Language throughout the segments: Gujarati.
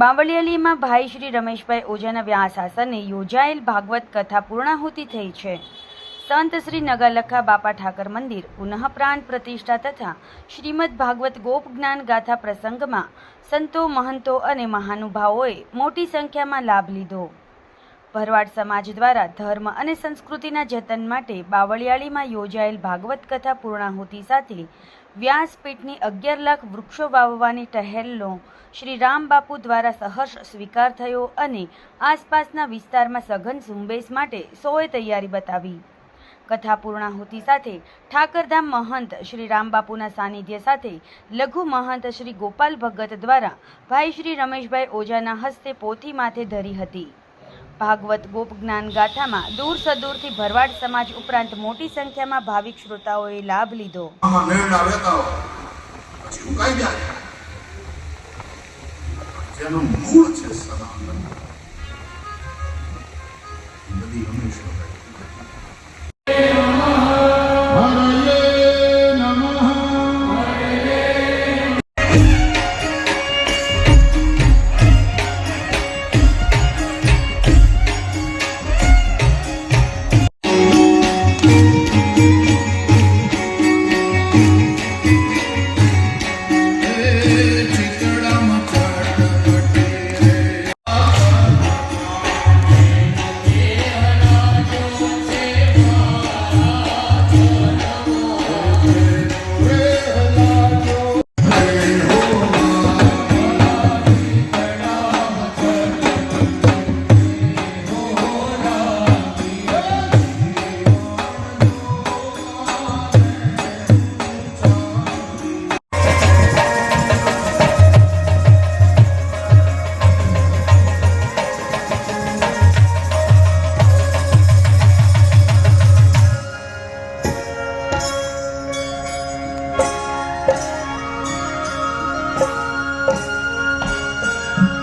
બાવળિયાલીમાં ભાઈ શ્રી રમેશભાઈ ઓઝાના વ્યાસ આસને યોજાયેલ ભાગવત કથા પૂર્ણાહુતિ થઈ છે. સંત શ્રી નગાલખા બાપા ઠાકર મંદિર પુનઃ પ્રાણ પ્રતિષ્ઠા તથા શ્રીમદ ભાગવત ગોપ જ્ઞાન ગાથા પ્રસંગમાં સંતો મહંતો અને મહાનુભાવોએ મોટી સંખ્યામાં લાભ લીધો. ભરવાડ સમાજ દ્વારા ધર્મ અને સંસ્કૃતિના જતન માટે બાવળિયાળીમાં યોજાયેલ ભાગવત કથા પૂર્ણાહુતિ સાથે વ્યાસપીઠની અગિયાર લાખ વૃક્ષો વાવવાની ટહેલનો શ્રી રામ બાપુ દ્વારા સહર્ષ સ્વીકાર થયો અને આસપાસના વિસ્તારમાં સઘન ઝુંબેશ માટે સૌએ તૈયારી બતાવી. કથા પૂર્ણાહુતિ સાથે ઠાકરધામ મહંત શ્રી રામબાપુના સાનિધ્ય સાથે લઘુ મહંત શ્રી ગોપાલ ભગત દ્વારા ભાઈ શ્રી રમેશભાઈ ઓઝાના હસ્તે પોથી માથે ધરી હતી. ભાગવત ગોપ જ્ઞાન ગાથામાં દૂર સદૂરથી ભરવાડ સમાજ ઉપરાંત મોટી સંખ્યામાં ભાવિક શ્રોતાઓએ લાભ લીધો. મૂળ છે સનાતન. બધી હંમેશા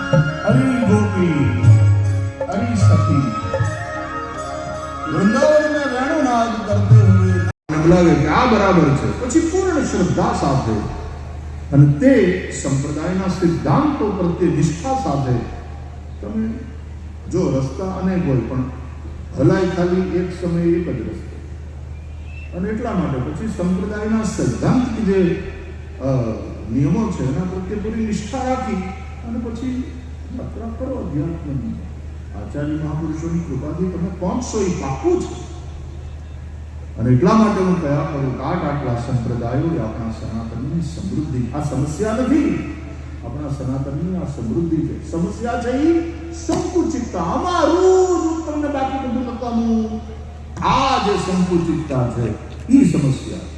હરી ગોપી પછી પૂર્ણ શ્રદ્ધા સાથે અને તે સંપ્રદાયના સિદ્ધાંતો પ્રત્યે નિષ્ઠા સાથે તમે જો રસ્તા અનેક હોય પણ ભલાઈ ખાલી એક સમયે એક જ રસ્તો. અને એટલા માટે પછી સંપ્રદાયના સિદ્ધાંત જે નિયમો છે એના પ્રત્યે પૂરી નિષ્ઠા રાખી અને પછી યાત્રા કરો અધ્યાત્મની આચાર્ય મહાપુરુષોની કૃપાથી તમે પહોંચશો એ પાકું છે અને એટલા માટે હું કયા કરું? આઠ આટલા સંપ્રદાયો એ આપણા સનાતનની સમૃદ્ધિ આ સમસ્યા નથી. આપણા સનાતનની આ સમૃદ્ધિ છે. સમસ્યા છે એ સંકુચિતતા. અમારું તમને બાકી બધું નકામું આ જે સંકુચિતતા છે એ સમસ્યા